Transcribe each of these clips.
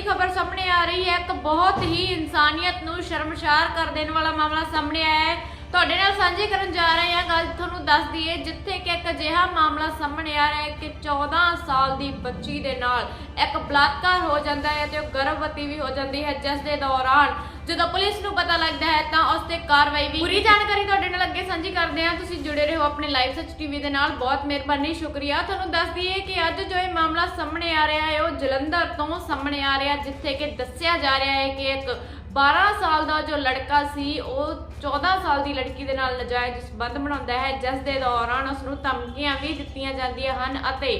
ਵੱਡੀ ਖਬਰ ਸਾਹਮਣੇ ਆ ਰਹੀ ਹੈ। ਇੱਕ ਬਹੁਤ ਹੀ ਇਨਸਾਨੀਅਤ ਨੂੰ ਸ਼ਰਮਸ਼ਾਰ ਕਰ ਦੇਣ ਵਾਲਾ ਮਾਮਲਾ ਸਾਹਮਣੇ ਆਇਆ ਹੈ। ਤੁਹਾਡੇ ਨਾਲ ਸਾਂਝੀ ਕਰਨ ਜਾ ਰਹੇ ਹਾਂ। ਗੱਲ ਤੁਹਾਨੂੰ ਦੱਸ ਦਈਏ, ਜਿੱਥੇ ਕਿ ਇੱਕ ਅਜਿਹਾ ਮਾਮਲਾ ਸਾਹਮਣੇ ਆ ਰਿਹਾ ਹੈ ਕਿ 14 ਸਾਲ ਦੀ ਬੱਚੀ ਦੇ ਨਾਲ ਇੱਕ ਬਲਾਤਕਾਰ ਹੋ ਜਾਂਦਾ ਹੈ ਤੇ ਉਹ ਗਰਭਵਤੀ ਵੀ ਹੋ ਜਾਂਦੀ ਹੈ, ਜਿਸ ਦੇ ਦੌਰਾਨ ਜਦੋਂ ਪੁਲਿਸ ਨੂੰ ਪਤਾ ਲੱਗਦਾ ਹੈ ਤਾਂ ਉਸ ਤੇ ਕਾਰਵਾਈ ਵੀ ਪੂਰੀ ਜਾਣਕਾਰੀ ਤੁਹਾਡੇ ਨਾਲ ਅੱਗੇ ਸਾਂਝੀ ਕਰਦੇ ਹਾਂ। ਤੁਸੀਂ ਜੁੜੇ ਰਹੋ ਆਪਣੇ ਲਾਈਵ ਸੱਚ ਟੀਵੀ ਦੇ ਨਾਲ। ਬਹੁਤ ਮਿਹਰਬਾਨੀ, ਸ਼ੁਕਰੀਆ। ਤੁਹਾਨੂੰ ਦੱਸ ਦਈਏ ਕਿ ਅੱਜ ਜੋ ਇਹ ਮਾਮਲਾ ਸਾਹਮਣੇ ਆ ਰਿਹਾ ਹੈ, ਉਹ ਜਲੰਧਰ ਤੋਂ ਸਾਹਮਣੇ ਆ ਰਿਹਾ, ਜਿੱਥੇ ਕਿ ਦੱਸਿਆ ਜਾ ਰਿਹਾ ਹੈ ਕਿ ਇੱਕ 12 ਸਾਲ ਦਾ ਜੋ ਲੜਕਾ ਸੀ, ਉਹ 14 ਸਾਲ ਦੀ ਲੜਕੀ ਦੇ ਨਾਲ ਨਜਾਇਜ਼ ਸੰਬੰਧ ਬਣਾਉਂਦਾ ਹੈ, ਜਿਸ ਦੇ ਦੌਰਾਨ ਉਸ ਨੂੰ ਧਮਕੀਆਂ ਵੀ ਦਿੱਤੀਆਂ ਜਾਂਦੀਆਂ ਹਨ ਅਤੇ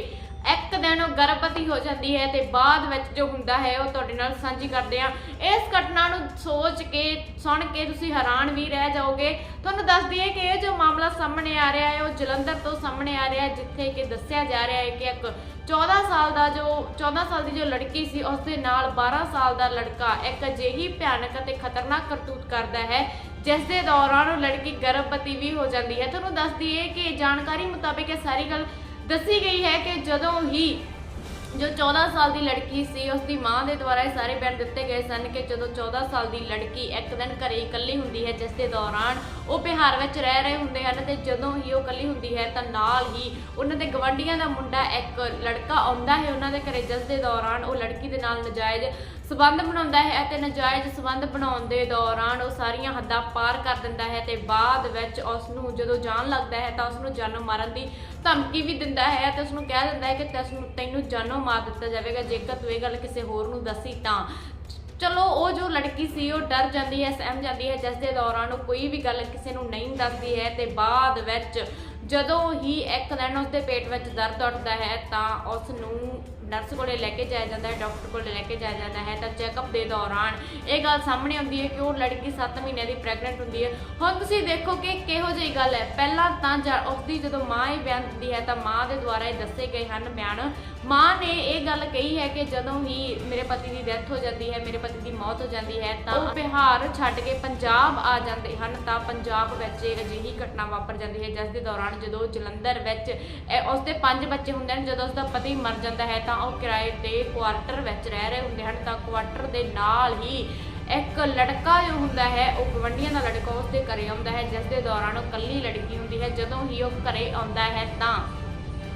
ਇੱਕ ਦਿਨ ਉਹ ਗਰਭਵਤੀ ਹੋ ਜਾਂਦੀ ਹੈ ਤੇ ਬਾਅਦ ਵਿੱਚ ਜੋ ਹੁੰਦਾ ਹੈ ਉਹ ਤੁਹਾਡੇ ਨਾਲ ਸਾਂਝੀ ਕਰਦੇ ਆ ਇਸ ਘਟਨਾ ਨੂੰ ਸੋਚ ਕੇ, ਸੁਣ ਕੇ ਤੁਸੀਂ ਹੈਰਾਨ ਵੀ ਰਹਿ ਜਾਓਗੇ। ਤੁਹਾਨੂੰ ਦੱਸ ਦਈਏ ਕਿ ਇਹ ਜੋ ਮਾਮਲਾ ਸਾਹਮਣੇ ਆ ਰਿਹਾ ਹੈ, ਉਹ ਜਲੰਧਰ ਤੋਂ ਸਾਹਮਣੇ ਆ ਰਿਹਾ ਹੈ, ਜਿੱਥੇ ਕਿ ਦੱਸਿਆ ਜਾ ਰਿਹਾ ਹੈ ਕਿ ਇੱਕ 14 ਸਾਲ ਦਾ ਜੋ 14 ਸਾਲ ਦੀ ਜੋ ਲੜਕੀ ਸੀ, ਉਸ ਦੇ ਨਾਲ 12 ਸਾਲ ਦਾ ਲੜਕਾ ਇੱਕ ਅਜਿਹੀ ਭਿਆਨਕ ਅਤੇ ਖਤਰਨਾਕ ਕਰਤੂਤ ਕਰਦਾ ਹੈ, ਜਿਸ ਦੇ ਦੌਰਾਨ ਉਹ ਲੜਕੀ ਗਰਭਵਤੀ ਵੀ ਹੋ ਜਾਂਦੀ ਹੈ। ਤੁਹਾਨੂੰ ਦੱਸ ਦਈਏ ਕਿ ਜਾਣਕਾਰੀ ਮੁਤਾਬਿਕ ਇਹ ਸਾਰੀ ਗੱਲ ਦੱਸੀ ਗਈ ਹੈ ਕਿ ਜਦੋਂ ਹੀ ਜੋ 14 ਸਾਲ ਦੀ ਲੜਕੀ ਸੀ ਉਸ ਦੀ ਮਾਂ ਦੇ ਦੁਆਰਾ ਇਹ ਸਾਰੇ ਬਿਆਨ ਦਿੱਤੇ ਗਏ ਸਨ ਕਿ ਜਦੋਂ 14 ਸਾਲ ਦੀ ਲੜਕੀ ਇੱਕ ਦਿਨ ਘਰੇ ਇਕੱਲੀ ਹੁੰਦੀ ਹੈ, ਜਿਸ ਦੇ ਦੌਰਾਨ ਉਹ ਬਿਹਾਰ ਵਿੱਚ ਰਹਿ ਰਹੇ ਹੁੰਦੇ ਹਨ ਤੇ ਜਦੋਂ ਹੀ ਉਹ ਇਕੱਲੀ ਹੁੰਦੀ ਹੈ ਤਾਂ ਨਾਲ ਹੀ ਉਹਨਾਂ ਦੇ ਗਵਾਂਢੀਆਂ ਦਾ ਮੁੰਡਾ ਇੱਕ ਲੜਕਾ ਆਉਂਦਾ ਹੈ ਉਹਨਾਂ ਦੇ ਘਰੇ, ਜਿਸ ਦੇ ਦੌਰਾਨ ਉਹ ਲੜਕੀ ਦੇ ਨਾਲ ਨਜਾਇਜ਼ ਸਬੰਧ ਬਣਾਉਂਦਾ ਹੈ ਅਤੇ ਨਜਾਇਜ਼ ਸਬੰਧ ਬਣਾਉਣ ਦੇ ਦੌਰਾਨ ਉਹ ਸਾਰੀਆਂ ਹੱਦਾਂ ਪਾਰ ਕਰ ਦਿੰਦਾ ਹੈ ਤੇ ਬਾਅਦ ਵਿੱਚ ਉਸ ਨੂੰ ਜਦੋਂ ਜਾਣ ਲੱਗਦਾ ਹੈ ਤਾਂ ਉਸ ਨੂੰ ਜਾਨੋਂ ਮਾਰਨ ਦੀ ਧਮਕੀ ਵੀ ਦਿੰਦਾ ਹੈ ਤੇ ਉਸ ਨੂੰ ਕਹਿ ਦਿੰਦਾ ਹੈ ਕਿ ਤੈਨੂੰ ਤੈਨੂੰ ਜਾਨੋਂ ਮਾਰ ਦਿੱਤਾ ਜਾਵੇਗਾ, ਜੇਕਰ ਤੂੰ ਇਹ ਗੱਲ ਕਿਸੇ ਹੋਰ ਨੂੰ ਦੱਸੀ ਤਾਂ। ਚਲੋ, ਉਹ ਜੋ ਲੜਕੀ ਸੀ, ਉਹ ਡਰ ਜਾਂਦੀ ਹੈ, ਸਹਿਮ ਜਾਂਦੀ ਹੈ ਜਿਸ ਦੇ ਦੌਰਾਨ ਉਹ ਕੋਈ ਵੀ ਗੱਲ ਕਿਸੇ ਨੂੰ ਨਹੀਂ ਦੱਸਦੀ ਹੈ ਤੇ ਬਾਅਦ ਵਿੱਚ ਜਦੋਂ ਹੀ ਇੱਕ ਦਿਨ ਉਸਦੇ ਪੇਟ ਵਿੱਚ ਦਰਦ ਉੱਠਦਾ ਹੈ ਤਾਂ ਉਸ ਨੂੰ ਨਰਸ ਕੋਲੇ ਲੈ ਕੇ ਜਾਇਆ ਜਾਂਦਾ ਹੈ ਡਾਕਟਰ ਕੋਲੇ ਲੈ ਕੇ ਜਾਇਆ ਜਾਂਦਾ ਹੈ। ਤਾਂ ਚੈੱਕਅਪ ਦੇ ਦੌਰਾਨ ਇਹ ਗੱਲ ਸਾਹਮਣੇ ਆਉਂਦੀ ਹੈ ਕਿ ਉਹ ਲੜਕੀ 7 ਮਹੀਨਿਆਂ ਦੀ ਪ੍ਰੈਗਨੈਂਟ ਹੁੰਦੀ ਹੈ। ਹੁਣ ਤੁਸੀਂ ਦੇਖੋ ਕਿ ਕਿਹੋ ਜਿਹੀ ਗੱਲ ਹੈ। ਪਹਿਲਾਂ ਤਾਂ ਜਾ- ਉਸਦੀ ਜਦੋਂ ਮਾਂ ਇਹ ਬਿਆਨ ਦਿੰਦੀ ਹੈ ਤਾਂ ਮਾਂ ਦੇ ਦੁਆਰਾ ਇਹ ਦੱਸੇ ਗਏ ਹਨ ਬਿਆਨ। ਮਾਂ ਨੇ ਇਹ ਗੱਲ ਕਹੀ ਹੈ ਕਿ ਜਦੋਂ ਹੀ ਮੇਰੇ ਪਤੀ ਦੀ ਡੈਥ ਹੋ ਜਾਂਦੀ ਹੈ ਮੇਰੇ ਪਤੀ ਦੀ ਮੌਤ ਹੋ ਜਾਂਦੀ ਹੈ ਤਾਂ ਉਹ ਬਿਹਾਰ ਛੱਡ ਕੇ ਪੰਜਾਬ ਆ ਜਾਂਦੇ ਹਨ। ਤਾਂ ਪੰਜਾਬ ਵਿੱਚ ਇਹ ਅਜਿਹੀ ਘਟਨਾ ਵਾਪਰ ਜਾਂਦੀ ਹੈ ਜਿਸ ਦੇ ਦੌਰਾਨ ਜਦੋਂ ਜਲੰਧਰ ਵਿੱਚ, ਇਹ ਉਸਦੇ ਪੰਜ ਬੱਚੇ ਹੁੰਦੇ ਹਨ, ਜਦੋਂ ਉਸਦਾ ਪਤੀ ਮਰ ਜਾਂਦਾ ਹੈ ਤਾਂ ਉਹ ਕਿਰਾਏ ਤੇ ਕੁਆਰਟਰ ਵਿੱਚ ਰਹਿ ਰਹੇ ਹੁੰਦੇ ਹਨ। ਤਾਂ ਕੁਆਰਟਰ ਦੇ ਨਾਲ ਹੀ ਇੱਕ ਲੜਕਾ ਜੋ ਹੁੰਦਾ ਹੈ, ਉਹ ਗਵੰਡੀਆਂ ਦਾ ਲੜਕਾ ਉਸਦੇ ਘਰੇ ਆਉਂਦਾ ਹੈ ਜਿਸ ਦੇ ਦੌਰਾਨ ਉਹ ਕੱਲੀ ਲੜਕੀ ਹੁੰਦੀ ਹੈ। ਜਦੋਂ ਹੀ ਉਹ ਘਰੇ ਆਉਂਦਾ ਹੈ ਤਾਂ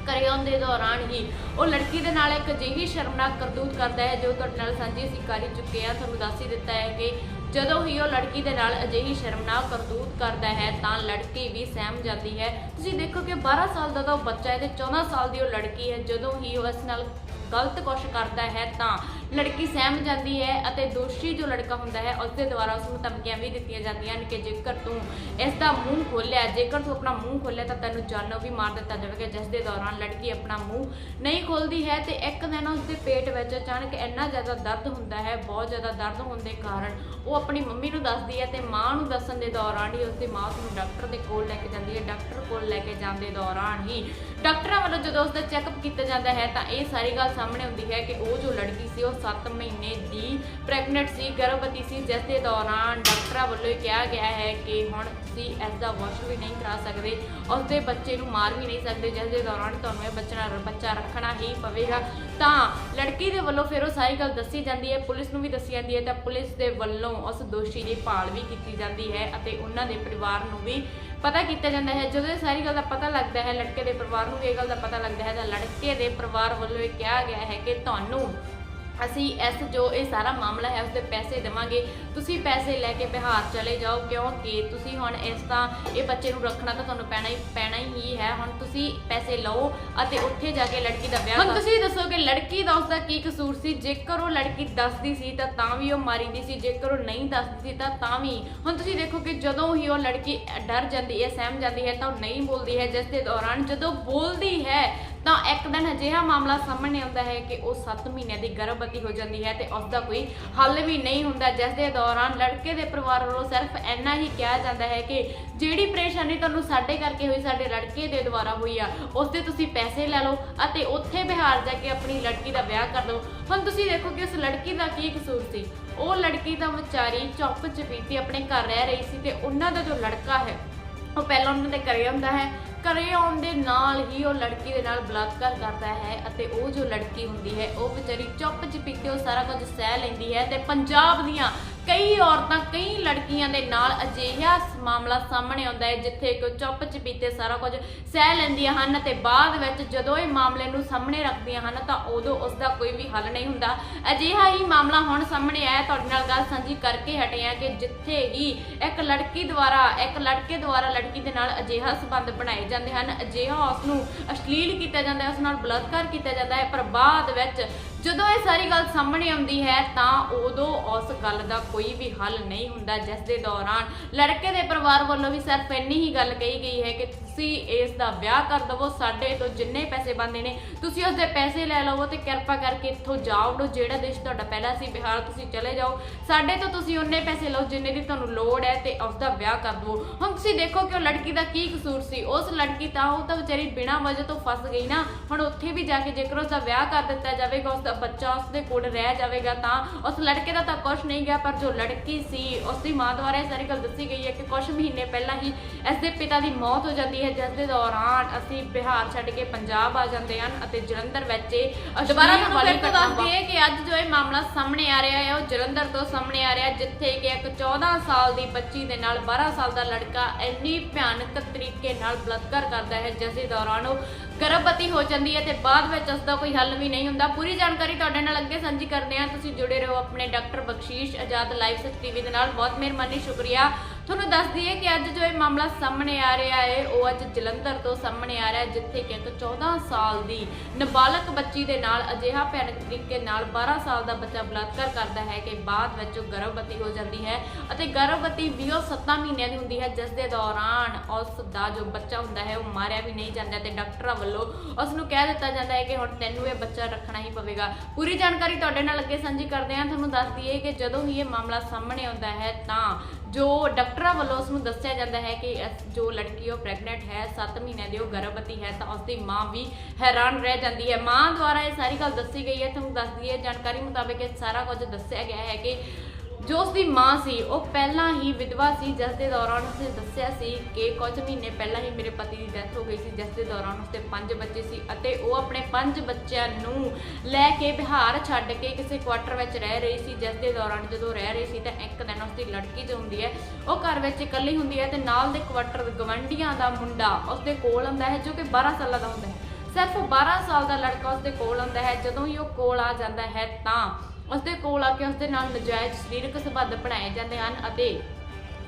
ਘਰੇ ਆਉਂਦੇ ਦੌਰਾਨ ਹੀ ਉਹ ਲੜਕੀ ਦੇ ਨਾਲ ਇੱਕ ਅਜਿਹੀ ਸ਼ਰਮਨਾਕ ਕਰਤੂਤ ਕਰਦਾ ਹੈ, ਜੋ ਤੁਹਾਡੇ ਨਾਲ ਸਾਂਝੀ ਅਸੀਂ ਕਰ ਚੁੱਕੇ ਆ ਤੁਹਾਨੂੰ ਦੱਸ ਹੀ ਦਿੱਤਾ ਹੈ ਕਿ ਜਦੋਂ ਹੀ ਉਹ ਲੜਕੀ ਦੇ ਨਾਲ ਅਜਿਹੀ ਸ਼ਰਮਨਾਕ ਕਰਤੂਤ ਕਰਦਾ ਹੈ, ਤਾਂ ਲੜਕੀ ਵੀ ਸਹਿਮ ਜਾਂਦੀ ਹੈ। ਤੁਸੀਂ ਦੇਖੋ ਕਿ 12 ਸਾਲ ਦਾ ਤਾਂ ਉਹ ਬੱਚਾ ਹੈ ਤੇ 14 ਸਾਲ ਦੀ ਉਹ ਲੜਕੀ ਹੈ, ਜਦੋਂ ਹੀ ਉਹ ਇਸ ਨਾਲ ਗਲਤ ਕੁਛ ਕਰਦਾ ਹੈ ਤਾਂ ਲੜਕੀ ਸਹਿਮ ਜਾਂਦੀ ਹੈ ਅਤੇ ਦੋਸ਼ੀ ਜੋ ਲੜਕਾ ਹੁੰਦਾ ਹੈ, ਉਸ ਦੇ ਦੁਆਰਾ ਉਸ ਨੂੰ ਧਮਕੀਆਂ ਵੀ ਦਿੱਤੀਆਂ ਜਾਂਦੀਆਂ ਹਨ ਕਿ ਜੇਕਰ ਤੂੰ ਇਸ ਦਾ ਮੂੰਹ ਖੋਲਿਆ, ਜੇਕਰ ਤੂੰ ਆਪਣਾ ਮੂੰਹ ਖੋਲਿਆ ਤਾਂ ਤੈਨੂੰ ਜਾਨੋਂ ਵੀ ਮਾਰ ਦਿੱਤਾ ਜਾਵੇਗਾ, ਜਿਸ ਦੇ ਦੌਰਾਨ ਲੜਕੀ ਆਪਣਾ ਮੂੰਹ ਨਹੀਂ ਖੋਲਦੀ ਹੈ ਤੇ ਇੱਕ ਦਿਨ ਉਸ ਦੇ ਪੇਟ ਵਿੱਚ ਅਚਾਨਕ ਇੰਨਾ ਜ਼ਿਆਦਾ ਦਰਦ ਹੁੰਦਾ ਹੈ, ਬਹੁਤ ਜ਼ਿਆਦਾ ਦਰਦ ਹੋਣ ਦੇ ਕਾਰਨ ਉਹ ਆਪਣੀ ਮੰਮੀ ਨੂੰ ਦੱਸਦੀ ਹੈ ਤੇ ਮਾਂ ਨੂੰ ਦੱਸਣ ਦੇ ਦੌਰਾਨ ਹੀ ਉਸਦੀ ਮਾਂ ਉਸ ਨੂੰ ਡਾਕਟਰ ਦੇ ਕੋਲ ਲੈ ਕੇ ਜਾਂਦੀ ਹੈ। ਡਾਕਟਰ ਕੋਲ ਲੈ ਕੇ ਜਾਂਦੇ ਦੌਰਾਨ ਹੀ ਡਾਕਟਰਾਂ ਵੱਲੋਂ ਜਦੋਂ ਉਸਦਾ ਚੈੱਕਅਪ ਕੀਤਾ ਜਾਂਦਾ ਹੈ ਤਾਂ ਇਹ ਸਾਰੀ ਗੱਲ ਸਾਹਮਣੇ ਆਉਂਦੀ ਹੈ ਕਿ ਉਹ ਜੋ ਲੜਕੀ ਸੀ ਉਹ 7 ਮਹੀਨੇ ਦੀ ਪ੍ਰੈਗਨੈਂਟ ਸੀ, ਗਰਭਵਤੀ ਸੀ, ਜਿਸ ਦੇ ਦੌਰਾਨ ਡਾਕਟਰਾਂ ਵੱਲੋਂ ਇਹ ਕਿਹਾ ਗਿਆ ਹੈ ਕਿ ਹੁਣ ਤੁਸੀਂ ਇਸ ਦਾ ਵਾਸ਼ ਵੀ ਨਹੀਂ ਕਰਾ ਸਕਦੇ ਉਸਦੇ ਬੱਚੇ ਨੂੰ ਮਾਰ ਵੀ ਨਹੀਂ ਸਕਦੇ, ਜਿਸ ਦੇ ਦੌਰਾਨ ਤੁਹਾਨੂੰ ਇਹ ਬੱਚਾ ਬੱਚਾ ਰੱਖਣਾ ਹੀ ਪਵੇਗਾ। ਤਾਂ ਲੜਕੀ ਦੇ ਵੱਲੋਂ ਫਿਰ ਉਹ ਸਾਰੀ ਗੱਲ ਦੱਸੀ ਜਾਂਦੀ ਹੈ, ਪੁਲਿਸ ਨੂੰ ਵੀ ਦੱਸੀ ਜਾਂਦੀ ਹੈ, ਤਾਂ ਪੁਲਿਸ ਦੇ ਵੱਲੋਂ ਉਸ ਦੋਸ਼ੀ ਦੀ ਭਾਲ ਵੀ ਕੀਤੀ ਜਾਂਦੀ ਹੈ ਅਤੇ ਉਹਨਾਂ ਦੇ ਪਰਿਵਾਰ ਨੂੰ ਵੀ ਪਤਾ ਕੀਤਾ ਜਾਂਦਾ ਹੈ, ਜਦੋਂ ਇਹ ਸਾਰੀ ਗੱਲ ਦਾ ਪਤਾ ਲੱਗਦਾ ਹੈ, ਲੜਕੇ ਦੇ ਪਰਿਵਾਰ ਨੂੰ ਵੀ ਇਹ ਗੱਲ ਦਾ ਪਤਾ ਲੱਗਦਾ ਹੈ ਤਾਂ ਲੜਕੇ ਦੇ ਪਰਿਵਾਰ ਵੱਲੋਂ ਇਹ ਕਿਹਾ ਗਿਆ ਹੈ ਕਿ ਤੁਹਾਨੂੰ ਅਸੀਂ ਇਸ ਜੋ ਇਹ ਸਾਰਾ ਮਾਮਲਾ ਹੈ ਉਸਦੇ ਪੈਸੇ ਦੇਵਾਂਗੇ। ਤੁਸੀਂ ਪੈਸੇ ਲੈ ਕੇ ਬਿਹਾਰ ਚਲੇ ਜਾਓ ਕਿਉਂਕਿ ਤੁਸੀਂ ਹੁਣ ਇਸ ਤਾਂ ਇਹ ਬੱਚੇ ਨੂੰ ਰੱਖਣਾ ਤਾਂ ਤੁਹਾਨੂੰ ਪੈਣਾ ਹੀ ਪੈਣਾ ਹੀ ਹੈ। ਹੁਣ ਤੁਸੀਂ ਪੈਸੇ ਲਓ ਅਤੇ ਉੱਥੇ ਜਾ ਕੇ ਲੜਕੀ ਦਾ ਵਿਆਹ ਹੁਣ ਤੁਸੀਂ ਦੱਸੋ ਕਿ ਲੜਕੀ ਦਾ ਉਸਦਾ ਕੀ ਕਸੂਰ ਸੀ? ਜੇਕਰ ਉਹ ਲੜਕੀ ਦੱਸਦੀ ਸੀ ਤਾਂ ਤਾਂ ਵੀ ਉਹ ਮਾਰੀਦੀ ਸੀ। ਜੇਕਰ ਉਹ ਨਹੀਂ ਦੱਸਦੀ ਸੀ ਤਾਂ ਤਾਂ ਵੀ। ਹੁਣ ਤੁਸੀਂ ਦੇਖੋ ਕਿ ਜਦੋਂ ਹੀ ਉਹ ਲੜਕੀ ਡਰ ਜਾਂਦੀ ਹੈ ਸਹਿਮ ਜਾਂਦੀ ਹੈ ਤਾਂ ਉਹ ਨਹੀਂ ਬੋਲਦੀ ਹੈ ਜਿਸ ਦੇ ਦੌਰਾਨ ਜਦੋਂ ਬੋਲਦੀ ਹੈ ਤਾਂ ਇੱਕ ਦਿਨ ਅਜਿਹਾ ਮਾਮਲਾ ਸਾਹਮਣੇ ਆਉਂਦਾ ਹੈ ਕਿ ਉਹ 7 ਮਹੀਨਿਆਂ ਦੀ ਗਰਭਵਤੀ ਹੋ ਜਾਂਦੀ ਹੈ ਤੇ ਉਸ ਦਾ ਕੋਈ ਹੱਲ ਵੀ ਨਹੀਂ ਹੁੰਦਾ, ਜਿਸ ਦੇ ਦੌਰਾਨ ਲੜਕੇ ਦੇ ਪਰਿਵਾਰ ਵੱਲੋਂ ਸਿਰਫ ਇੰਨਾ ਹੀ ਕਿਹਾ ਜਾਂਦਾ ਹੈ ਕਿ ਜਿਹੜੀ ਪਰੇਸ਼ਾਨੀ ਤੁਹਾਨੂੰ ਸਾਡੇ ਕਰਕੇ ਹੋਈ, ਸਾਡੇ ਲੜਕੇ ਦੇ ਦੁਆਰਾ ਹੋਈ ਆ ਉਸ ਦੇ ਤੁਸੀਂ ਪੈਸੇ ਲੈ ਲਓ ਅਤੇ ਉੱਥੇ ਬਿਹਾਰ ਜਾ ਕੇ ਆਪਣੀ ਲੜਕੀ ਦਾ ਵਿਆਹ ਕਰ ਦਿਓ। ਹੁਣ ਤੁਸੀਂ ਦੇਖੋ ਕਿ ਉਸ ਲੜਕੀ ਦਾ ਕੀ ਕਸੂਰ ਸੀ। ਉਹ ਲੜਕੀ ਤਾਂ ਵਿਚਾਰੀ ਚੁੱਪ ਚਪੀਤੀ ਆਪਣੇ ਘਰ ਰਹਿ ਰਹੀ ਸੀ ਤੇ ਉਹਨਾਂ ਦਾ ਜੋ ਲੜਕਾ ਹੈ ਉਹ ਪਹਿਲਾਂ ਉਹਨਾਂ ਦੇ ਘਰੇ ਆਉਂਦਾ ਹੈ। ਘਰੇ ਆਉਣ ਦੇ ਨਾਲ ਹੀ ਉਹ ਲੜਕੀ ਦੇ ਨਾਲ ਬਲਾਤਕਾਰ ਕਰਦਾ ਹੈ ਅਤੇ ਉਹ ਜੋ ਲੜਕੀ ਹੁੰਦੀ ਹੈ, ਉਹ ਵਿਚਾਰੀ ਚੁੱਪ ਚਪੀਤੇ ਉਹ ਸਾਰਾ ਕੁਝ ਸਹਿ ਲੈਂਦੀ ਹੈ ਤੇ ਪੰਜਾਬ ਦੀਆਂ ਕਈ ਔਰਤਾਂ, ਕਈ ਲੜਕੀਆਂ ਦੇ ਨਾਲ ਅਜਿਹਾ ਮਾਮਲਾ ਸਾਹਮਣੇ ਆਉਂਦਾ ਹੈ, ਜਿੱਥੇ ਕਿ ਚੁੱਪ ਚਪੀਤੇ ਸਾਰਾ ਕੁਝ ਸਹਿ ਲੈਂਦੀਆਂ ਹਨ ਤੇ ਬਾਅਦ ਵਿੱਚ ਜਦੋਂ ਇਹ ਮਾਮਲੇ ਨੂੰ ਸਾਹਮਣੇ ਰੱਖਦੀਆਂ ਹਨ ਤਾਂ ਉਦੋਂ ਉਸ ਦਾ ਕੋਈ ਵੀ ਹੱਲ ਨਹੀਂ ਹੁੰਦਾ। ਅਜਿਹਾ ਹੀ ਮਾਮਲਾ ਹੁਣ ਸਾਹਮਣੇ ਆਇਆ ਤੁਹਾਡੇ ਨਾਲ ਗੱਲ ਸਾਂਝੀ ਕਰਕੇ ਹਟੇ ਹਾਂ ਕਿ ਜਿੱਥੇ ਹੀ ਇੱਕ ਲੜਕੀ ਦੁਆਰਾ, ਇੱਕ ਲੜਕੇ ਦੁਆਰਾ ਲੜਕੀ ਦੇ ਨਾਲ ਅਜਿਹਾ ਸਬੰਧ ਬਣਾਏ ਜਾਂਦੇ ਹਨ, ਅਜਿਹਾ ਉਸ ਨੂੰ ਅਸ਼ਲੀਲ ਕੀਤਾ ਜਾਂਦਾ ਹੈ, ਉਸ ਨਾਲ ਬਲਾਤਕਾਰ ਕੀਤਾ ਜਾਂਦਾ ਹੈ, ਪਰ ਬਾਅਦ ਵਿੱਚ ਜਦੋਂ ਇਹ ਸਾਰੀ ਗੱਲ ਸਾਹਮਣੇ ਆਉਂਦੀ ਹੈ ਤਾਂ ਉਦੋਂ ਉਸ ਗੱਲ ਦਾ ਕੋਈ ਵੀ ਹੱਲ ਨਹੀਂ ਹੁੰਦਾ, ਜਿਸ ਦੇ ਦੌਰਾਨ ਲੜਕੇ ਦੇ ਪਰਿਵਾਰ ਵੱਲੋਂ ਵੀ ਸਿਰਫ ਇੰਨੀ ਹੀ ਗੱਲ ਕਹੀ ਗਈ ਹੈ ਕਿ ਤੁਸੀਂ ਇਸ ਦਾ ਵਿਆਹ ਕਰ ਦਵੋ, ਸਾਡੇ ਤੋਂ ਜਿੰਨੇ ਪੈਸੇ ਬਣਦੇ ਨੇ, ਤੁਸੀਂ ਉਸ ਦੇ ਪੈਸੇ ਲੈ ਲਵੋ ਤੇ ਕਿਰਪਾ ਕਰਕੇ ਇੱਥੋਂ ਜਾਓ ਜਿਹੜਾ ਦੇਸ਼ ਤੁਹਾਡਾ ਪਹਿਲਾਂ ਸੀ, ਬਿਹਾਰ ਤੁਸੀਂ ਚਲੇ ਜਾਓ। ਸਾਡੇ ਤੋਂ ਤੁਸੀਂ ਉਹਨੇ ਪੈਸੇ ਲਓ ਜਿੰਨੇ ਦੀ ਤੁਹਾਨੂੰ ਲੋੜ ਹੈ ਤੇ ਉਸ ਦਾ ਵਿਆਹ ਕਰ ਦਵੋ। ਹੁਣ ਤੁਸੀਂ ਦੇਖੋ ਕਿ ਉਹ ਲੜਕੀ ਦਾ ਕੀ ਕਸੂਰ ਸੀ। ਉਸ ਲੜਕੀ ਤਾਂ ਉਹ ਤਾਂ ਵਿਚਾਰੀ ਬਿਨਾਂ ਵਜ੍ਹਾ ਤੋਂ ਫਸ ਗਈ ਨਾ। ਹੁਣ ਉੱਥੇ ਵੀ ਜਾ ਕੇ ਜੇਕਰ ਉਸ ਦਾ ਵਿਆਹ ਕਰ ਦਿੱਤਾ ਜਾਵੇਗਾ, ਉਸ ਦਾ ਬੱਚਾ ਉਸ ਦੇ ਕੋਲ ਰਹਿ ਜਾਵੇਗਾ ਤਾਂ ਉਸ ਲੜਕੇ ਦਾ ਤਾਂ ਕੁਝ ਨਹੀਂ ਗਿਆ ਪਰ ਜੋ ਲੜਕੀ ਸੀ ਉਸ ਦੀ ਮਾਂ ਦੁਆਰਾ ਇਹ ਸਾਰੀ ਗੱਲ ਦੱਸੀ ਗਈ ਹੈ ਕਿ ਕੁਝ ਮਹੀਨੇ ਪਹਿਲਾਂ ਹੀ ਇਸ ਦੇ ਪਿਤਾ ਦੀ ਮੌਤ ਹੋ ਜਾਂਦੀ ਹੈ ਜਿਸ ਦੇ ਦੌਰਾਨ ਅਸੀਂ ਬਿਹਾਰ ਛੱਡ ਕੇ ਪੰਜਾਬ ਆ ਜਾਂਦੇ ਹਨ ਅਤੇ ਜਲੰਧਰ ਵਿੱਚ ਦੁਬਾਰਾ ਤੁਹਾਨੂੰ ਫਿਰ ਤੋਂ ਦੱਸ ਦਈਏ ਕਿ ਅੱਜ ਜੋ ਇਹ ਮਾਮਲਾ ਸਾਹਮਣੇ ਆ ਰਿਹਾ ਹੈ ਉਹ ਜਲੰਧਰ ਤੋਂ ਸਾਹਮਣੇ ਆ ਰਿਹਾ ਜਿੱਥੇ ਕਿ ਇੱਕ 14 ਸਾਲ ਦੀ ਬੱਚੀ ਦੇ ਨਾਲ 12 ਸਾਲ ਦਾ ਲੜਕਾ ਇੰਨੀ ਭਿਆਨਕ ਤਰੀਕੇ ਨਾਲ ਬਲਾਤਕਾਰ ਕਰਦਾ ਹੈ ਜਿਸ ਦੇ ਦੌਰਾਨ ਉਹ ਗਰਭਵਤੀ ਹੋ ਜਾਂਦੀ ਹੈ ਤੇ ਬਾਅਦ ਵਿੱਚ ਉਸ ਦਾ ਕੋਈ ਹੱਲ ਵੀ ਨਹੀਂ ਹੁੰਦਾ। ਪੂਰੀ ਜਾਣਕਾਰੀ ਤੁਹਾਡੇ ਨਾਲ ਅੱਗੇ ਸਾਂਝੀ ਕਰਦੇ ਹਾਂ ਤੁਸੀਂ ਜੁੜੇ ਰਹੋ ਆਪਣੇ doctor Bakhshish Azad live Sach TV ਦੇ ਨਾਲ। ਬਹੁਤ ਮਿਹਰਬਾਨੀ, ਸ਼ੁਕਰੀਆ। ਤੁਹਾਨੂੰ ਦੱਸ ਦਈਏ ਕਿ ਅੱਜ ਜੋ ਇਹ ਮਾਮਲਾ ਸਾਹਮਣੇ ਆ ਰਿਹਾ ਹੈ, ਉਹ ਅੱਜ ਜਲੰਧਰ ਤੋਂ ਸਾਹਮਣੇ ਆ ਰਿਹਾ ਹੈ, ਜਿੱਥੇ ਕਿ ਇੱਕ 14 ਸਾਲ ਦੀ ਨਾਬਾਲਗ ਬੱਚੀ ਦੇ ਨਾਲ ਅਜਿਹਾ ਭਿਆਨਕ ਤਰੀਕੇ ਨਾਲ 12 ਸਾਲ ਦਾ ਬੱਚਾ ਬਲਾਤਕਾਰ ਕਰਦਾ ਹੈ ਕਿ ਬਾਅਦ ਵਿੱਚ ਉਹ ਗਰਭਵਤੀ ਹੋ ਜਾਂਦੀ ਹੈ ਅਤੇ ਗਰਭਵਤੀ ਵੀ ਉਹ 7 ਮਹੀਨਿਆਂ ਦੀ ਹੁੰਦੀ ਹੈ, ਜਿਸ ਦੇ ਦੌਰਾਨ ਉਸ ਦਾ ਜੋ ਬੱਚਾ ਹੁੰਦਾ ਹੈ, ਉਹ ਮਾਰਿਆ ਵੀ ਨਹੀਂ ਜਾਂਦਾ ਤੇ ਡਾਕਟਰਾਂ ਵੱਲੋਂ ਉਸ ਨੂੰ ਕਹਿ ਦਿੱਤਾ ਜਾਂਦਾ ਹੈ ਕਿ ਹੁਣ ਤੈਨੂੰ ਇਹ ਬੱਚਾ ਰੱਖਣਾ ਹੀ ਪਵੇਗਾ। ਪੂਰੀ ਜਾਣਕਾਰੀ ਤੁਹਾਡੇ ਨਾਲ ਅੱਗੇ ਸਾਂਝੀ ਕਰਦੇ ਹਾਂ। ਤੁਹਾਨੂੰ ਦੱਸ ਦਈਏ ਕਿ ਜਦੋਂ ਹੀ ਇਹ ਮਾਮਲਾ ਸਾਹਮਣੇ ਆਉਂਦਾ ਹੈ, ਤਾਂ ਜੋ ਡਾਕਟਰਾਂ ਵੱਲੋਂ ਉਸ ਨੂੰ ਦੱਸਿਆ ਜਾਂਦਾ ਹੈ ਕਿ ਜੋ ਲੜਕੀ ਉਹ ਪ੍ਰੈਗਨੈਂਟ ਹੈ 7 ਮਹੀਨਿਆਂ ਦੀ, ਉਹ ਗਰਭਵਤੀ ਹੈ, ਤਾਂ ਉਸ ਦੀ ਮਾਂ ਵੀ ਹੈਰਾਨ ਰਹਿ ਜਾਂਦੀ ਹੈ। ਮਾਂ ਦੁਆਰਾ ਇਹ ਸਾਰੀ ਗੱਲ ਦੱਸੀ ਗਈ ਹੈ, ਤੁਹਾਨੂੰ ਦੱਸ ਦਈਏ ਜਾਣਕਾਰੀ ਮੁਤਾਬਕ ਇਹ ਸਾਰਾ ਕੁਝ ਦੱਸਿਆ ਗਿਆ ਹੈ ਕਿ ਜੋ ਉਸ ਦੀ ਮਾਂ ਸੀ, ਉਹ ਪਹਿਲਾਂ ਹੀ ਵਿਧਵਾ ਸੀ, ਜਿਸ ਦੇ ਦੌਰਾਨ ਉਸਨੇ ਦੱਸਿਆ ਸੀ ਕਿ ਕੁਝ ਮਹੀਨੇ ਪਹਿਲਾਂ ਹੀ ਮੇਰੇ ਪਤੀ ਦੀ ਡੈਥ ਹੋ ਗਈ ਸੀ, ਜਿਸ ਦੇ ਦੌਰਾਨ ਉਸਦੇ ਪੰਜ ਬੱਚੇ ਸੀ ਅਤੇ ਉਹ ਆਪਣੇ ਪੰਜ ਬੱਚਿਆਂ ਨੂੰ ਲੈ ਕੇ ਬਿਹਾਰ ਛੱਡ ਕੇ ਕਿਸੇ ਕੁਆਟਰ ਵਿੱਚ ਰਹਿ ਰਹੀ ਸੀ, ਜਿਸ ਦੇ ਦੌਰਾਨ ਜਦੋਂ ਰਹਿ ਰਹੀ ਸੀ ਤਾਂ ਇੱਕ ਦਿਨ ਉਸਦੀ ਲੜਕੀ ਜੋ ਹੁੰਦੀ ਹੈ, ਉਹ ਘਰ ਵਿੱਚ ਇਕੱਲੀ ਹੁੰਦੀ ਹੈ ਤੇ ਨਾਲ ਦੇ ਕੁਆਟਰ ਗਵੰਡੀਆਂ ਦਾ ਮੁੰਡਾ ਉਸਦੇ ਕੋਲ ਆਉਂਦਾ ਹੈ, ਜੋ ਕਿ 12 ਸਾਲਾਂ ਦਾ ਹੁੰਦਾ ਹੈ। ਸਿਰਫ 12 ਸਾਲ ਦਾ ਲੜਕਾ ਉਸਦੇ ਕੋਲ ਆਉਂਦਾ ਹੈ, ਜਦੋਂ ਹੀ ਉਹ ਕੋਲ ਆ ਜਾਂਦਾ ਹੈ ਤਾਂ ਉਸਦੇ ਕੋਲ ਆ ਕੇ ਉਸਦੇ ਨਾਲ ਨਜਾਇਜ਼ ਸਰੀਰਕ ਸੰਬੰਧ ਬਣਾਏ ਜਾਂਦੇ ਹਨ ਅਤੇ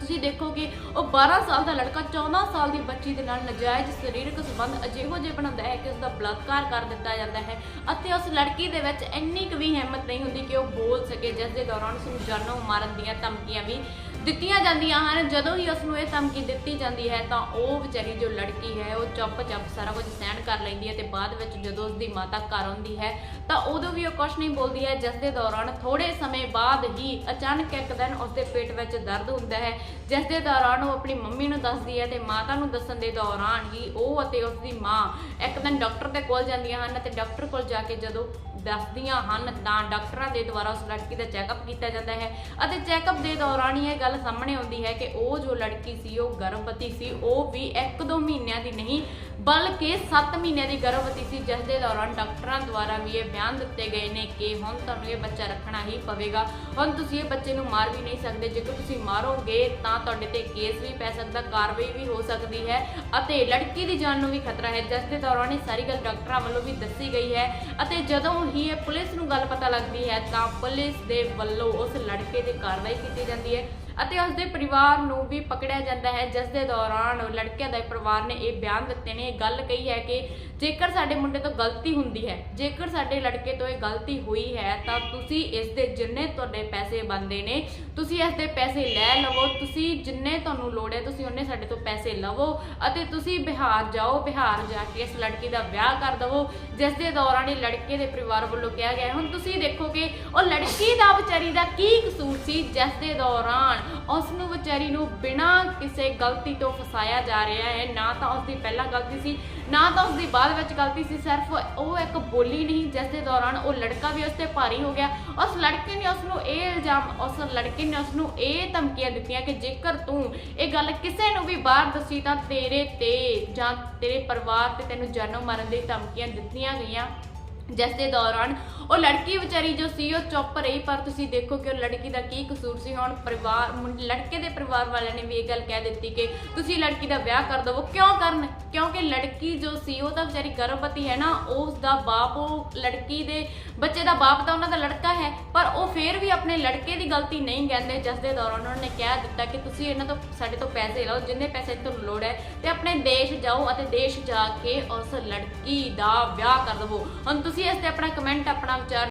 ਤੁਸੀਂ ਦੇਖੋ ਕਿ ਉਹ 12 ਸਾਲ ਦਾ ਲੜਕਾ 14 ਸਾਲ ਦੀ ਬੱਚੀ ਦੇ ਨਾਲ ਨਜਾਇਜ਼ ਸਰੀਰਕ ਸੰਬੰਧ ਅਜਿਹੋ ਜਿਹੇ ਬਣਾਉਂਦਾ ਹੈ ਕਿ ਉਸ ਦਾ ਬਲਾਤਕਾਰ ਕਰ ਦਿੱਤਾ ਜਾਂਦਾ ਹੈ ਅਤੇ ਉਸ ਲੜਕੀ ਦੇ ਵਿੱਚ ਇੰਨੀ ਕੁ ਵੀ ਹਿੰਮਤ ਨਹੀਂ ਹੁੰਦੀ ਕਿ ਉਹ ਬੋਲ ਸਕੇ, ਜਿਸ ਦੇ ਦੌਰਾਨ ਉਸ ਨੂੰ ਜਾਨੋਂ ਮਾਰਨ ਦੀਆਂ ਧਮਕੀਆਂ ਵੀ ਦਿੱਤੀਆਂ ਜਾਂਦੀਆਂ ਹਨ। ਜਦੋਂ ਹੀ ਉਸ ਨੂੰ ਇਹ ਧਮਕੀ ਦਿੱਤੀ ਜਾਂਦੀ ਹੈ, ਤਾਂ ਉਹ ਵਿਚਾਰੀ ਜੋ ਲੜਕੀ ਹੈ, ਉਹ ਚੁੱਪ-ਚਾਪ ਸਾਰਾ ਕੁਝ ਸਹਿਣ ਕਰ ਲੈਂਦੀ ਹੈ ਤੇ ਬਾਅਦ ਵਿੱਚ ਜਦੋਂ ਉਸ ਦੀ ਮਾਤਾ ਘਰ ਆਉਂਦੀ ਹੈ, ਤਾਂ ਉਦੋਂ ਵੀ ਉਹ ਕੁਝ ਨਹੀਂ ਬੋਲਦੀ ਹੈ। ਜਿਸ ਦੇ ਦੌਰਾਨ ਥੋੜੇ ਸਮੇਂ ਬਾਅਦ ਹੀ ਅਚਾਨਕ ਇੱਕ ਦਿਨ ਉਸ ਦੇ ਪੇਟ ਵਿੱਚ ਦਰਦ ਹੁੰਦਾ ਹੈ, ਜਿਸ ਦੇ ਦੌਰਾਨ ਉਹ ਆਪਣੀ ਮੰਮੀ ਨੂੰ ਦੱਸਦੀ ਹੈ ਤੇ ਮਾਤਾ ਨੂੰ ਦੱਸਣ ਦੇ ਦੌਰਾਨ ਹੀ ਉਹ ਅਤੇ ਉਸ ਦੀ ਮਾਂ ਇੱਕ ਦਿਨ ਡਾਕਟਰ ਦੇ ਕੋਲ ਜਾਂਦੀਆਂ ਹਨ ਤੇ ਡਾਕਟਰ ਕੋਲ ਜਾ ਕੇ ਜਦੋਂ ਦੱਸਦੀਆਂ ਹਨ ਤਾਂ ਡਾਕਟਰਾਂ ਦੇ ਦੁਆਰਾ ਉਸ ਲੜਕੀ ਦਾ ਚੈੱਕਅਪ ਕੀਤਾ ਜਾਂਦਾ ਹੈ ਅਤੇ ਚੈੱਕਅਪ ਦੇ ਦੌਰਾਨ ਹੀ ਇਹ ਗੱਲ ਸਾਹਮਣੇ ਆਉਂਦੀ ਹੈ ਕਿ ਉਹ ਜੋ ਲੜਕੀ ਸੀ, ਉਹ ਗਰਭਵਤੀ ਸੀ, ਉਹ ਵੀ 1-2 ਮਹੀਨਿਆਂ ਦੀ ਨਹੀਂ, ਬਲਕਿ 7 ਮਹੀਨਿਆਂ ਦੀ ਗਰਭਵਤੀ ਸੀ, ਜਿਸ ਦੇ ਦੌਰਾਨ ਡਾਕਟਰਾਂ ਦੁਆਰਾ ਵੀ ਇਹ ਬਿਆਨ ਦਿੱਤੇ ਗਏ ਨੇ ਕਿ ਹੁਣ ਤੁਹਾਨੂੰ ਇਹ ਬੱਚਾ ਰੱਖਣਾ ਹੀ ਪਵੇਗਾ। ਹੁਣ ਤੁਸੀਂ ਇਹ ਬੱਚੇ ਨੂੰ ਮਾਰ ਵੀ ਨਹੀਂ ਸਕਦੇ। ਜੇਕਰ ਤੁਸੀਂ ਮਾਰੋਗੇ ਤਾਂ ਤੁਹਾਡੇ ਤੇ ਕੇਸ ਵੀ ਪੈ ਸਕਦਾ, ਕਾਰਵਾਈ ਵੀ ਹੋ ਸਕਦੀ ਹੈ ਅਤੇ ਲੜਕੀ ਦੀ ਜਾਨ ਨੂੰ ਵੀ ਖਤਰਾ ਹੈ। ਜਿਸ ਦੇ ਦੌਰਾਨ ਇਹ ਸਾਰੀ ਗੱਲ ਡਾਕਟਰਾਂ ਵੱਲੋਂ ਵੀ ਦੱਸੀ ਗਈ ਹੈ ਅਤੇ ਜਦੋਂ ਹੀ? ਇਹ ਪੁਲਿਸ ਨੂੰ ਗੱਲ ਪਤਾ ਲੱਗਦੀ ਹੈ ਤਾਂ ਪੁਲਿਸ ਦੇ ਵੱਲੋਂ ਉਸ ਲੜਕੇ ਤੇ ਕਾਰਵਾਈ ਕੀਤੀ ਜਾਂਦੀ ਹੈ ਅਤੇ ਉਸ ਦੇ ਪਰਿਵਾਰ ਨੂੰ ਵੀ ਪਕੜਿਆ ਜਾਂਦਾ ਹੈ, ਜਿਸ ਦੇ ਦੌਰਾਨ ਉਹ ਲੜਕੇ ਦੇ ਪਰਿਵਾਰ ਨੇ ਇਹ ਬਿਆਨ ਦਿੱਤੇ ਨੇ। ਇਹ ਗੱਲ ਕਹੀ ਹੈ ਕਿ ਜੇਕਰ ਸਾਡੇ ਮੁੰਡੇ ਤੋਂ ਗਲਤੀ ਹੁੰਦੀ ਹੈ, ਜੇਕਰ ਸਾਡੇ ਲੜਕੇ ਤੋਂ ਇਹ ਗਲਤੀ ਹੋਈ ਹੈ, ਤਾਂ ਤੁਸੀਂ ਇਸ ਦੇ ਜਿੰਨੇ ਤੁਹਾਡੇ ਪੈਸੇ ਬੰਦੇ ਨੇ, ਤੁਸੀਂ ਇਸ ਦੇ ਪੈਸੇ ਲੈ ਲਵੋ, ਤੁਸੀਂ ਜਿੰਨੇ ਤੁਹਾਨੂੰ ਲੋੜ ਹੈ, ਤੁਸੀਂ ਉਹਨੇ ਸਾਡੇ ਤੋਂ ਪੈਸੇ ਲਵੋ ਅਤੇ ਤੁਸੀਂ ਬਿਹਾਰ ਜਾਓ, ਬਿਹਾਰ ਜਾ ਕੇ ਇਸ ਲੜਕੀ ਦਾ ਵਿਆਹ ਕਰ ਦਵੋ, ਜਿਸ ਦੇ ਦੌਰਾਨ ਇਹ ਲੜਕੇ ਦੇ ਪਰਿਵਾਰ ਵੱਲੋਂ ਕਿਹਾ ਗਿਆ ਹੁਣ ਤੁਸੀਂ ਦੇਖੋ ਕਿ ਉਹ ਲੜਕੀ ਦਾ ਵਿਚਾਰੀ ਦਾ ਕੀ ਕਸੂਰ ਸੀ, ਜਿਸ ਦੇ ਦੌਰਾਨ ਉਸ ਨੂੰ ਵਿਚਾਰੀ ਨੂੰ ਬਿਨਾਂ ਕਿਸੇ ਗਲਤੀ ਤੋਂ ਫਸਾਇਆ ਜਾ ਰਿਹਾ ਹੈ। ਨਾ ਤਾਂ ਉਸ ਦੀ ਪਹਿਲਾਂ ਗਲਤੀ ਸੀ, ਨਾ ਤਾਂ ਉਸ ਦੀ ਬਾਅਦ ਬਾਅਦ ਵਿੱਚ ਗਲਤੀ ਸੀ, ਸਿਰਫ ਉਹ ਇੱਕ ਬੋਲੀ ਨਹੀਂ, ਜਿਸ ਦੇ ਦੌਰਾਨ ਉਹ ਲੜਕਾ ਵੀ ਉਸ ਤੇ ਭਾਰੀ ਹੋ ਗਿਆ। ਉਸ ਲੜਕੇ ਨੇ ਉਸ ਨੂੰ ਇਹ ਇਲਜ਼ਾਮ, ਉਸ ਲੜਕੇ ਨੇ ਉਸ ਨੂੰ ਇਹ ਧਮਕੀਆਂ ਦਿੱਤੀਆਂ ਕਿ ਜੇਕਰ ਤੂੰ ਇਹ ਗੱਲ ਕਿਸੇ ਨੂੰ ਵੀ ਬਾਹਰ ਦੱਸੀ ਤਾਂ ਤੇਰੇ ਤੇ ਜਾਂ ਤੇਰੇ ਪਰਿਵਾਰ ਤੇ ਤੈਨੂੰ ਜਾਨੋਂ ਮਾਰਨ ਦੀ ਧਮਕੀਆਂ ਦਿੱਤੀਆਂ ਗਈਆਂ। ਜਿਸ ਦੇ ਦੌਰਾਨ ਉਹ ਲੜਕੀ ਵਿਚਾਰੀ ਜੋ ਸੀ, ਉਹ ਚੁੱਪ ਰਹੀ, ਪਰ ਤੁਸੀਂ ਦੇਖੋ ਕਿ ਉਹ ਲੜਕੀ ਦਾ ਕੀ ਕਸੂਰ ਸੀ। ਹੁਣ ਪਰਿਵਾਰ, ਮੁੰ- ਲੜਕੇ ਦੇ ਪਰਿਵਾਰ ਵਾਲਿਆਂ ਨੇ ਵੀ ਇਹ ਗੱਲ ਕਹਿ ਦਿੱਤੀ ਕਿ ਤੁਸੀਂ ਲੜਕੀ ਦਾ ਵਿਆਹ ਕਰ ਦਿਓ ਕਿਉਂ ਕਰਨ? ਕਿਉਂਕਿ ਲੜਕੀ ਜੋ ਸੀ, ਉਹ ਤਾਂ ਵਿਚਾਰੀ ਗਰਭਵਤੀ ਹੈ ਨਾ, ਉਸ ਦਾ ਬਾਪ, ਉਹ ਲੜਕੀ ਦੇ ਬੱਚੇ ਦਾ ਬਾਪ ਤਾਂ ਉਹਨਾਂ ਦਾ ਲੜਕਾ ਹੈ, ਪਰ ਉਹ ਫੇਰ ਵੀ ਆਪਣੇ ਲੜਕੇ ਦੀ ਗਲਤੀ ਨਹੀਂ ਕਹਿੰਦੇ। ਜਿਸ ਦੇ ਦੌਰਾਨ ਉਹਨਾਂ ਨੇ ਕਹਿ ਦਿੱਤਾ ਕਿ ਤੁਸੀਂ ਇਹਨਾਂ ਤੋਂ, ਸਾਡੇ ਤੋਂ ਪੈਸੇ ਲਓ, ਜਿੰਨੇ ਪੈਸੇ ਤੁਹਾਨੂੰ ਲੋੜ ਹੈ, ਤੇ ਆਪਣੇ ਦੇਸ਼ ਜਾਓ ਅਤੇ ਦੇਸ਼ ਜਾ ਕੇ ਉਸ ਲੜਕੀ ਦਾ ਵਿਆਹ ਕਰ ਦਵੋ। ਹੁਣ ਤੁਸੀਂ ਤੁਸੀਂ ਇਸ ਤੇ ਆਪਣਾ ਕਮੈਂਟ ਆਪਣਾ ਵਿਚਾਰ